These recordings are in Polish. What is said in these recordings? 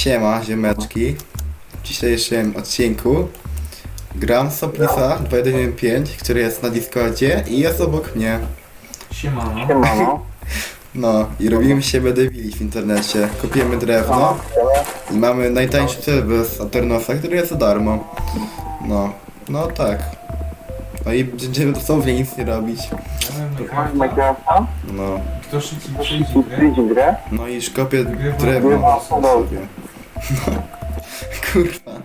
Siema, ziemeczki. W dzisiejszym odcinku gram Soplisa 215, który jest na Discordzie i jest obok mnie. Siemano. Siemano. No, i robimy się debili w internecie. Kopiemy drewno i mamy najtańszy serwer z Aternosa, który jest za darmo. No, no tak. No i będziemy dosłownie nic nie robić. Minecrafta. No, Kto szybciej przejdzie I grę? no i szkopię drewno sobie. No, kurwa.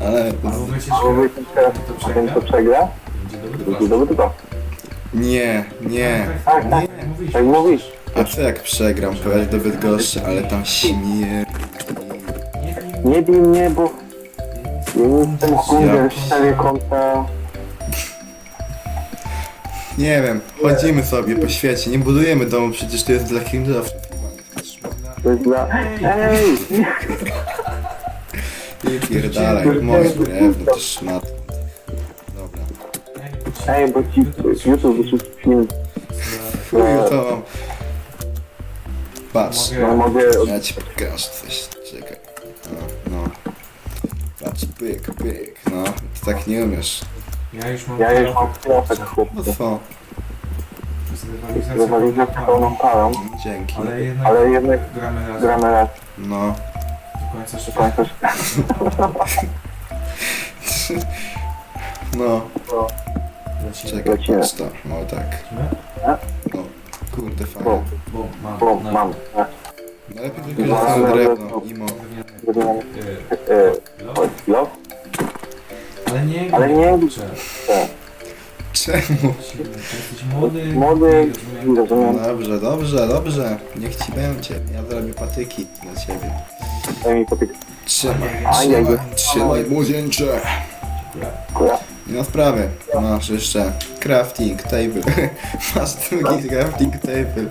Ale Albo Bo że to ten co przegra? przegra. Będzie dobry Będzie pas. dobry to. nie, nie. Tak, tak, Nie. tak, mówisz. Tak mówisz. A co jak przegram, pojechać do Bydgoszczy, ale tam śmier... Nie, nie, Nie bij mnie, bo ja nie jestem Ja- w cztery konta. Nie wiem, chodzimy sobie po świecie, nie budujemy domu, przecież to jest dla kindlowców. To jest dla... Ej! Nie pierdalaj, moje drewno, to szmat. Dobra. Ej, bo ci YouTube wyszedł film. Chuju to mam. Patrz, No mogę... ja ci pokażę coś, czekaj. No, no. Patrz, pyk, pyk, no. Ty tak nie umiesz. Ja już mam Ja już mam klapek, No chłopcy. co? Z Rywalizację pełną parą, Dzięki. Ale jednak ale jednak gramy razem. gramy raz No. Do końca do szybko. końca. No, Lecimy. czekaj, Lecimy. to. No tak. Lecimy? No. Kurde, fajnie. Bo mam. bo na- mam. No lepiej tylko, że samo drewno, imo. e, love. Ale nie, Ale nie- kurczę. Czemu? Jesteś młody. Młody, rozumiem. Dobrze, dobrze, dobrze. Niech ci będzie. Ja zrobię patyki dla ciebie. Daj mi potyk. Trzymaj, Ajaj. trzymaj, trzymaj młodzieńcze. Nie ma sprawy. Masz jeszcze crafting table. Masz drugi crafting table.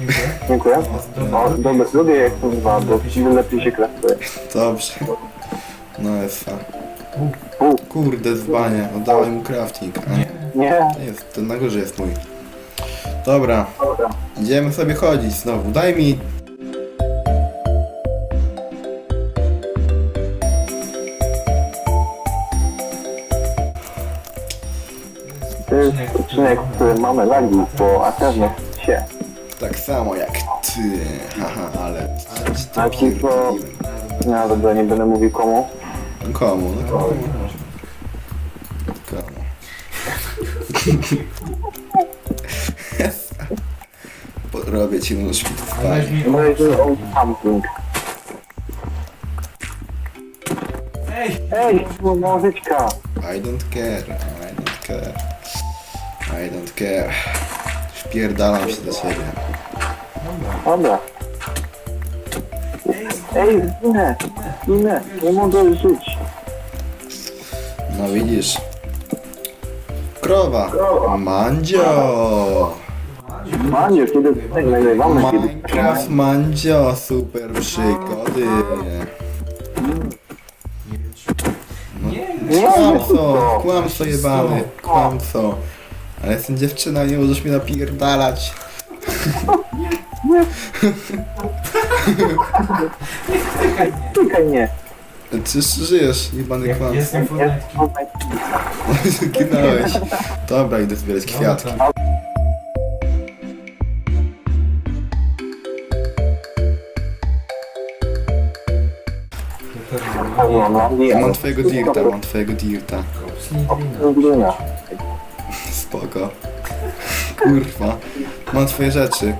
Dziękuję. Dziękuję. O, dobra, lubię jak to dwa, bo lepiej się kraftuje. Dobrze. No jest fa. Kurde, dzbanie. Oddałem mu crafting. A Nie. Nie, jest, ten na górze jest mój. Dobra, dobra. idziemy sobie chodzić znowu. Daj mi To jest odcinek, w którym mamy lagi, bo aktywnie się. tak samo jak ty. Haha, ale... A ci to- No dobra, nie będę mówił komu. Komu? No komu? Komu? Robię ci nóż Ale weź mi... No i to something. Ej! Ej, muzyczka! I don't care, I don't care. I don't care. Wpierdalam się do. Dobra. Dobra. Ej, zginę! Zginę! Nie mogę żyć! No widzisz. Krowa. Mandzio. Maniu, kiedy nagrywamy, kiedy... Minecraft Mandzio. Super przygody. Nie, Nie, Kłamco, to. kłamco jebany, kłamco. Ale jestem dziewczyna, nie możesz mnie napierdalać. Czekaj nie! Czy żyjesz, jebany Ja- kłamco? Jestem Jest Fortnite. Ginąłeś. Dobra, idę zbierać kwiatki. No, nie. Mam twojego dirta, mam twojego dirta. Spoko. Kurwa. Mam twoje rzeczy.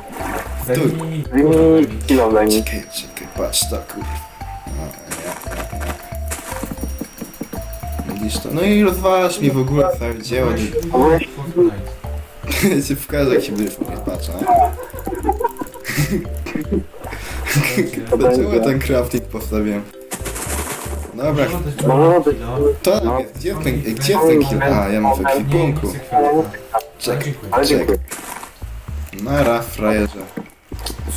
Daj Tu. mi- Wymień kilo daj mi. Czekaj, czekaj, patrz to, kurwa. No, ja, ja, ja. Widzisz to? No i rozwalasz mi w ogóle całe dzieło. Weź- Weź- Fortnite. Ja ci pokażę, jak się będziesz mówić, patrz, no. Dlaczego ten crafting postawiłem? Dobra, to- jest, gdzie ten, gdzie ten kill? A, ja mam w ekwipunku. Czekaj, czekaj. Nara, frajerze.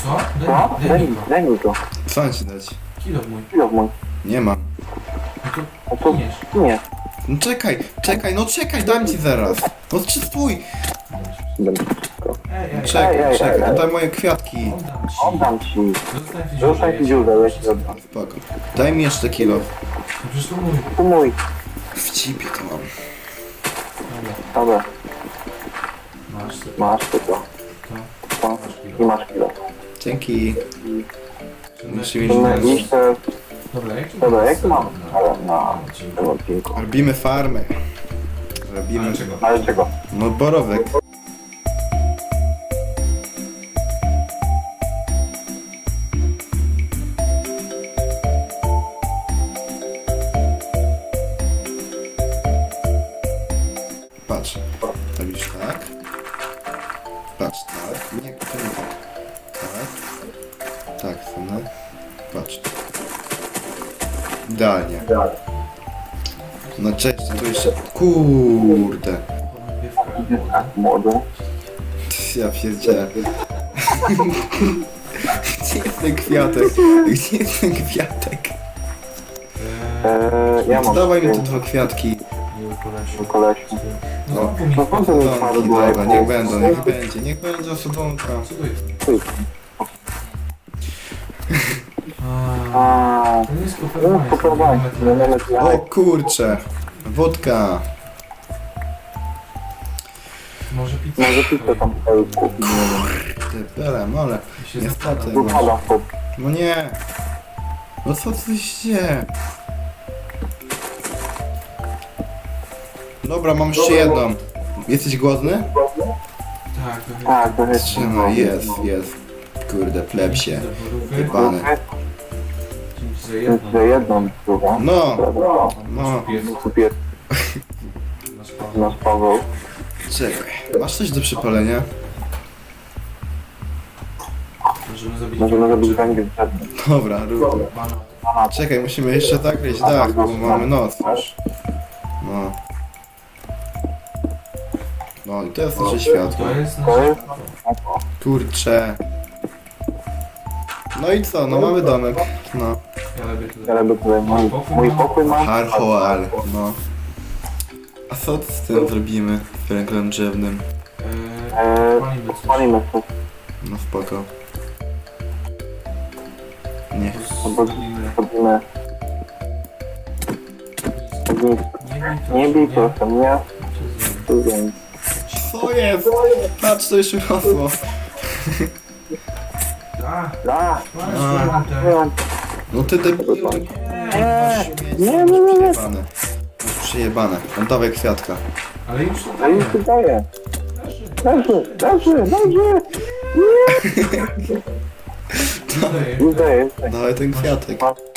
Co? Co? Daj, Daj mi, go. Co mam ci dać? Kilo mój. Kilo mój. Nie mam. No to A to... piniesz. Nie. No czekaj, czekaj, no czekaj, dam ci zaraz. No czy stój! Będę. Ej, ej, Czekaj, ej, czekaj, ej. daj moje kwiatki. oddam. ci. Oddam ci. Zostań ci dziurę, ja ci oddam. Spoko. Daj mi jeszcze kilo. No przecież to mój. Tu mój. W cipie to mam. Dobra, Dobra, masz sobie. masz tylko. To. To. Masz I kilo. masz chwilę. Dzięki. Trzymaj- Musi mieć Inne Masz. listę. Dobra, jaki Dobra, jak mam? No. Ale na odcinku. tym odcinku. Robimy farmę. Robimy... Ale czego? Ale czego? No borowek. Idealnie. No cześć, tu jeszcze... Kurde. Ja pierdzielę. Gdzie jest ten kwiatek? Gdzie jest ten kwiatek? Eee, ja mam. Dawaj mi te dwa kwiatki. Kolesiu. No, No. No po co mi Dobra, spadł dobra, niech będą, niech będzie, niech będzie osodonka. Co to jest? Ty. A, O kurcze! Wódka! Może pizza. Może pizzę tam. Ty, belem, ale... Niestety. No nie! No co ty się? Dobra, mam jeszcze jedną. Jesteś głodny? Tak, to jest. Tak, to jest. Trzymaj, jest, jest. Kurde, plebsie. Zaborówek. Za Jest jedną. drugą. No! No, No. Kupię Nasz Paweł. nasz Paweł. Czekaj, masz coś do przypalenia? Możemy zrobić... Możemy zrobić węgiel. Dobra, rób. Pana. Czekaj, musimy jeszcze zakryć dach, bo mamy noc już. No. No i to jest nasze światło. To jest To nasz... jest Kurcze. No i co, no mamy domek. No. Ja lubię tutaj. Ale by tutaj mój, mój pokój ma. Harhoal, no. A co z tym zrobimy? Z węglem drzewnym? Eee, Eee, Palimy coś. palimy coś. No spoko. Nie. Pozwolimy. Chodzimy. Chodzimy. Nie bij Nie bij proszę mnie. Tu więc. Co jest? Patrz, to już urosło. A, A, masz tutaj. nie, No ty debilu. Nie, nie, nie, nie. Masz przejebane. No dawaj kwiatka. Ale już już tu daję. Leży, leży, leży. Tutaj. Już daję. Dawaj ten kwiatek.